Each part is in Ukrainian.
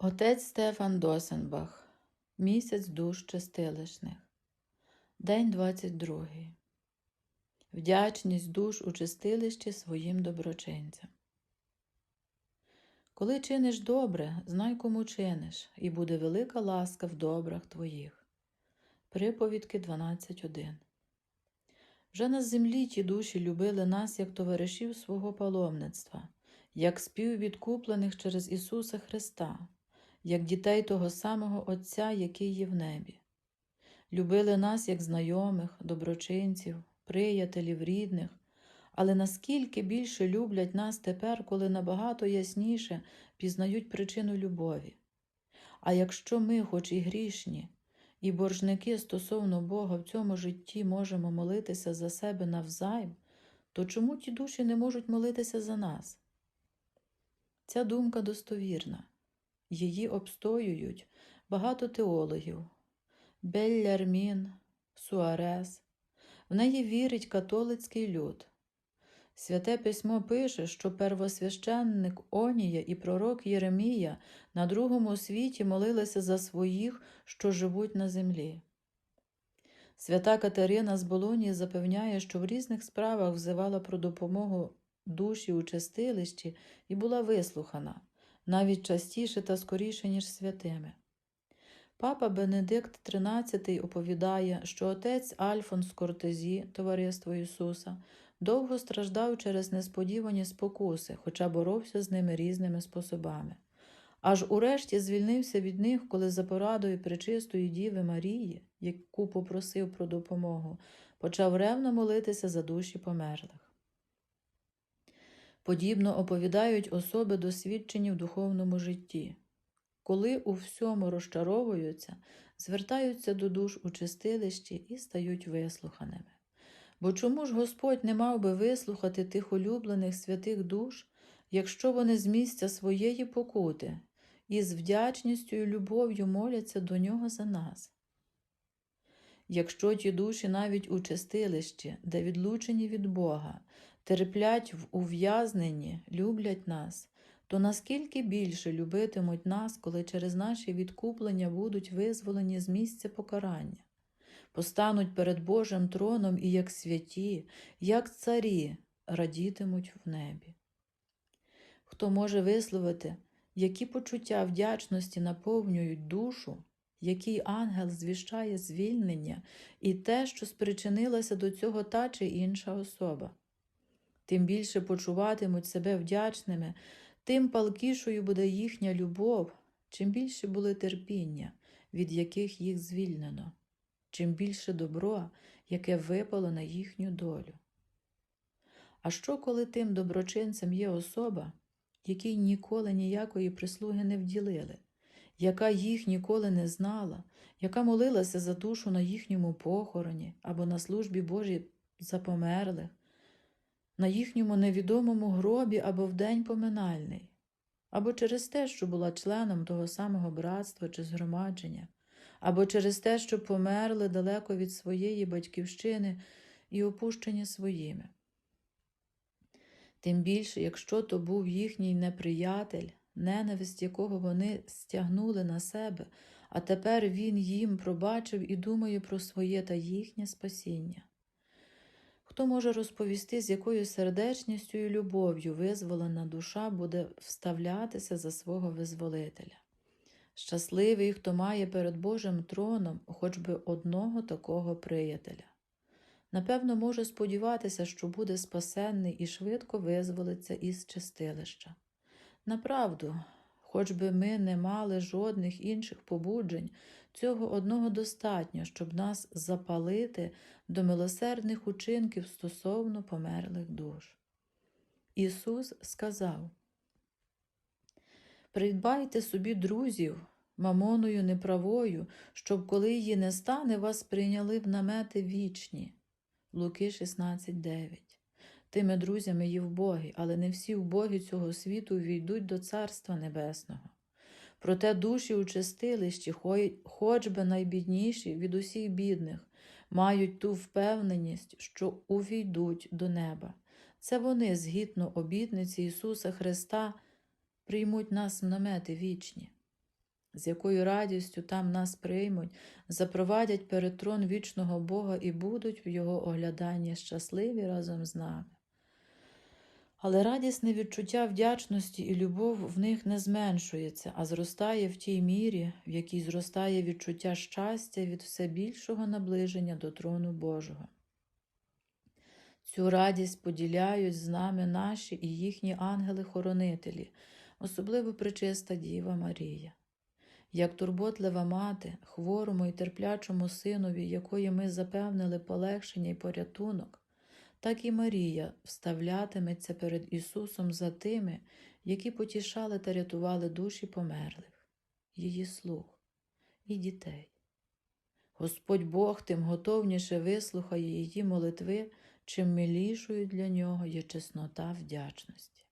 Отець Стефан Досенбах. Місяць душ чистилишних. День 22. Вдячність душ у чистилищі своїм доброчинцям. Коли чиниш добре, знай кому чиниш, і буде велика ласка в добрах твоїх. Приповідки 12.1 Вже на землі ті душі любили нас як товаришів свого паломництва, як співвідкуплених через Ісуса Христа, як дітей того самого Отця, який є в небі. Любили нас як знайомих, доброчинців, приятелів, рідних, але наскільки більше люблять нас тепер, коли набагато ясніше пізнають причину любові. А якщо ми, хоч і грішні, і боржники стосовно Бога в цьому житті можемо молитися за себе навзайм, то чому ті душі не можуть молитися за нас? Ця думка достовірна. Її обстоюють багато теологів Беллярмін, Суарес. В неї вірить католицький люд. Святе письмо пише, що первосвященник Онія і пророк Єремія на другому світі молилися за своїх, що живуть на землі. Свята Катерина з Болонії запевняє, що в різних справах взивала про допомогу душі у чистилищі і була вислухана навіть частіше та скоріше, ніж святими. Папа Бенедикт XIII оповідає, що отець Альфонс Кортезі, Товариство Ісуса, довго страждав через несподівані спокуси, хоча боровся з ними різними способами. Аж урешті звільнився від них, коли за порадою Пречистої Діви Марії, яку попросив про допомогу, почав ревно молитися за душі померлих. Подібно оповідають особи, досвідчені в духовному житті. Коли у всьому розчаровуються, звертаються до душ у чистилищі і стають вислуханими. Бо чому ж Господь не мав би вислухати тих улюблених святих душ, якщо вони з місця своєї покути і з вдячністю і любов'ю моляться до нього за нас? Якщо ті душі навіть у чистилищі, де відлучені від Бога, терплять в ув'язненні, люблять нас, то наскільки більше любитимуть нас, коли через наші відкуплення будуть визволені з місця покарання, постануть перед Божим троном і як святі, як царі радітимуть в небі. Хто може висловити, які почуття вдячності наповнюють душу, який ангел звіщає звільнення і те, що спричинилася до цього та чи інша особа. Тим більше почуватимуть себе вдячними, тим палкішою буде їхня любов, чим більше були терпіння, від яких їх звільнено, чим більше добро, яке випало на їхню долю. А що, коли тим доброчинцем є особа, якій ніколи ніякої прислуги не вділили, яка їх ніколи не знала, яка молилася за душу на їхньому похороні або на службі Божій за померлих, на їхньому невідомому гробі або в день поминальний, або через те, що була членом того самого братства чи згромадження, або через те, що померли далеко від своєї батьківщини і опущені своїми. Тим більше, якщо то був їхній неприятель, ненависть якого вони стягнули на себе, а тепер він їм пробачив і думає про своє та їхнє спасіння. Хто може розповісти, з якою сердечністю і любов'ю визволена душа буде вставлятися за свого визволителя? Щасливий, хто має перед Божим троном хоч би одного такого приятеля. Напевно, може сподіватися, що буде спасенний і швидко визволиться із чистилища. Направду, хоч би ми не мали жодних інших побуджень, цього одного достатньо, щоб нас запалити до милосердних учинків стосовно померлих душ. Ісус сказав: Придбайте собі друзів мамоною неправою, щоб, коли її не стане, вас прийняли в намети вічні. Луки 16,9 Тими друзями є вбогі, але не всі вбогі цього світу війдуть до Царства Небесного. Проте душі у чистилищі, хоч би найбідніші від усіх бідних, мають ту впевненість, що увійдуть до неба. Це вони, згідно обітниці Ісуса Христа, приймуть нас в намети вічні. з якою радістю там нас приймуть, запровадять перед трон вічного Бога і будуть в Його огляданні щасливі разом з нами. Але радісне відчуття вдячності і любов в них не зменшується, а зростає в тій мірі, в якій зростає відчуття щастя від все більшого наближення до трону Божого. Цю радість поділяють з нами наші і їхні ангели-хоронителі, особливо причиста Діва Марія. Як турботлива мати, хворому і терплячому синові, якої ми запевнили полегшення і порятунок, так і Марія вставлятиметься перед Ісусом за тими, які потішали та рятували душі померлих, її слуг і дітей. Господь Бог тим готовніше вислухає її молитви, чим милішою для нього є чеснота вдячності.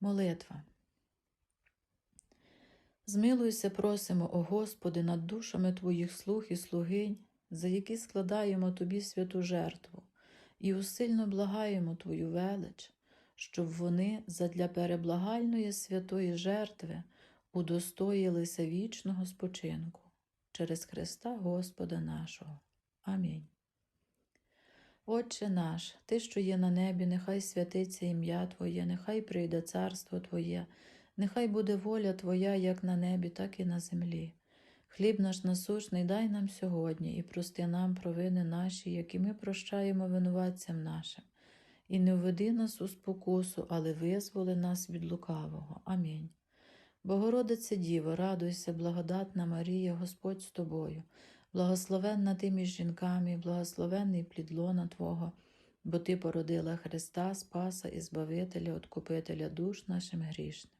Молитва. Змилуйся, просимо, о Господи, над душами Твоїх слуг і слугинь, за які складаємо Тобі святу жертву, і усильно благаємо Твою велич, щоб вони задля переблагальної святої жертви удостоїлися вічного спочинку через Христа Господа нашого. Амінь. Отче наш, Ти, що є на небі, нехай святиться ім'я Твоє, нехай прийде царство Твоє, нехай буде воля Твоя як на небі, так і на землі. Хліб наш насущний дай нам сьогодні і прости нам провини наші, які ми прощаємо винуватцям нашим. І не введи нас у спокусу, але визволи нас від лукавого. Амінь. Богородице Діво, радуйся, благодатна Марія, Господь з тобою, благословенна ти між жінками, благословенний плід лона Твого, бо Ти породила Христа, Спаса і Збавителя, Откупителя душ нашим грішним.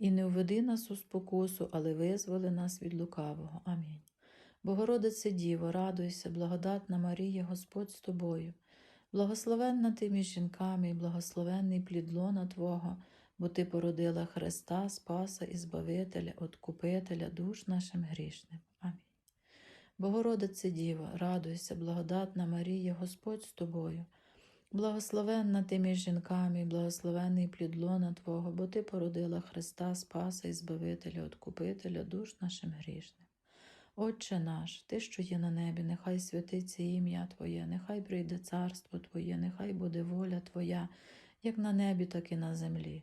і не введи нас у спокусу, але визволи нас від лукавого. Амінь. Богородице Діво, радуйся, благодатна Марія, Господь з тобою. Благословенна ти між жінками, і благословенний плід лона Твого, бо Ти породила Христа, Спаса і Збавителя, Откупителя душ нашим грішним. Амінь. Богородице Діво, радуйся, благодатна Марія, Господь з тобою. Благословенна ти між жінками, благословений благословенний плід Твого, бо Ти породила Христа, Спаса і Збавителя, Откупителя душ нашим грішним. Отче наш, Ти, що є на небі, нехай святиться ім'я Твоє, нехай прийде царство Твоє, нехай буде воля Твоя, як на небі, так і на землі.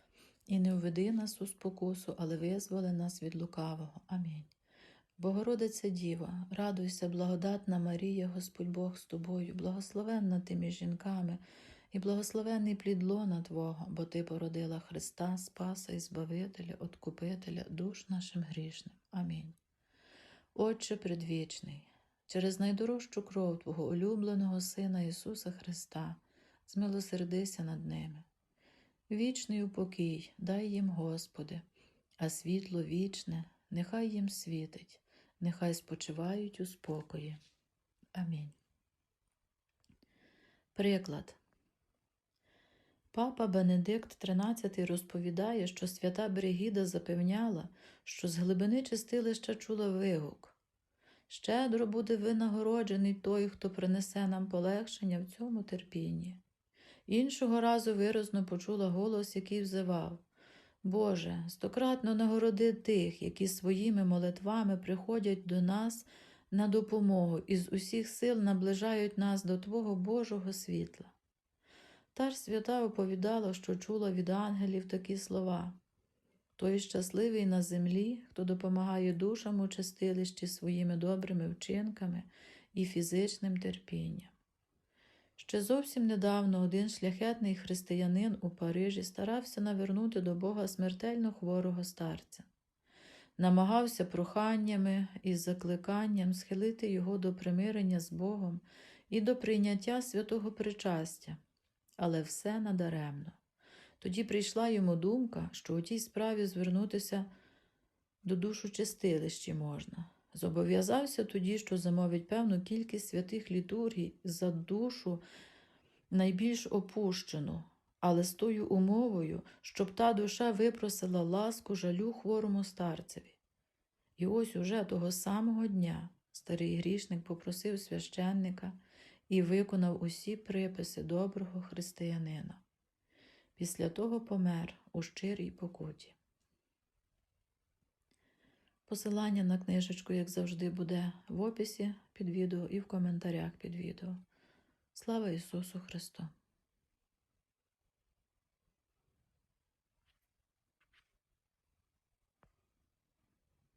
і не введи нас у спокусу, але визволи нас від лукавого. Амінь. Богородице Діва, радуйся, благодатна Марія, Господь Бог з тобою, благословенна ти між жінками, і благословенний плід лона Твого, бо Ти породила Христа, Спаса і Збавителя, Откупителя, душ нашим грішним. Амінь. Отче предвічний, через найдорожчу кров Твого улюбленого Сина Ісуса Христа, змилосердися над ними. Вічний упокій дай їм, Господи, а світло вічне, нехай їм світить, нехай спочивають у спокої. Амінь. Приклад. Папа Бенедикт XIII розповідає, що свята Бригіда запевняла, що з глибини чистилища чула вигук. Щедро буде винагороджений той, хто принесе нам полегшення в цьому терпінні. Іншого разу виразно почула голос, який взивав Боже, стократно нагороди тих, які своїми молитвами приходять до нас на допомогу і з усіх сил наближають нас до Твого Божого світла. Та ж свята оповідала, що чула від ангелів такі слова той щасливий на землі, хто допомагає душам у чистилищі своїми добрими вчинками і фізичним терпінням. Ще зовсім недавно один шляхетний християнин у Парижі старався навернути до Бога смертельно хворого старця, намагався проханнями і закликанням схилити його до примирення з Богом і до прийняття святого причастя, але все надаремно. Тоді прийшла йому думка, що у тій справі звернутися до душу чистилищі можна. Зобов'язався тоді, що замовить певну кількість святих літургій за душу найбільш опущену, але з тою умовою, щоб та душа випросила ласку жалю хворому старцеві. І ось уже того самого дня старий грішник попросив священника і виконав усі приписи доброго християнина. Після того помер у щирій покуті. Посилання на книжечку, як завжди, буде в описі під відео і в коментарях під відео. Слава Ісусу Христу!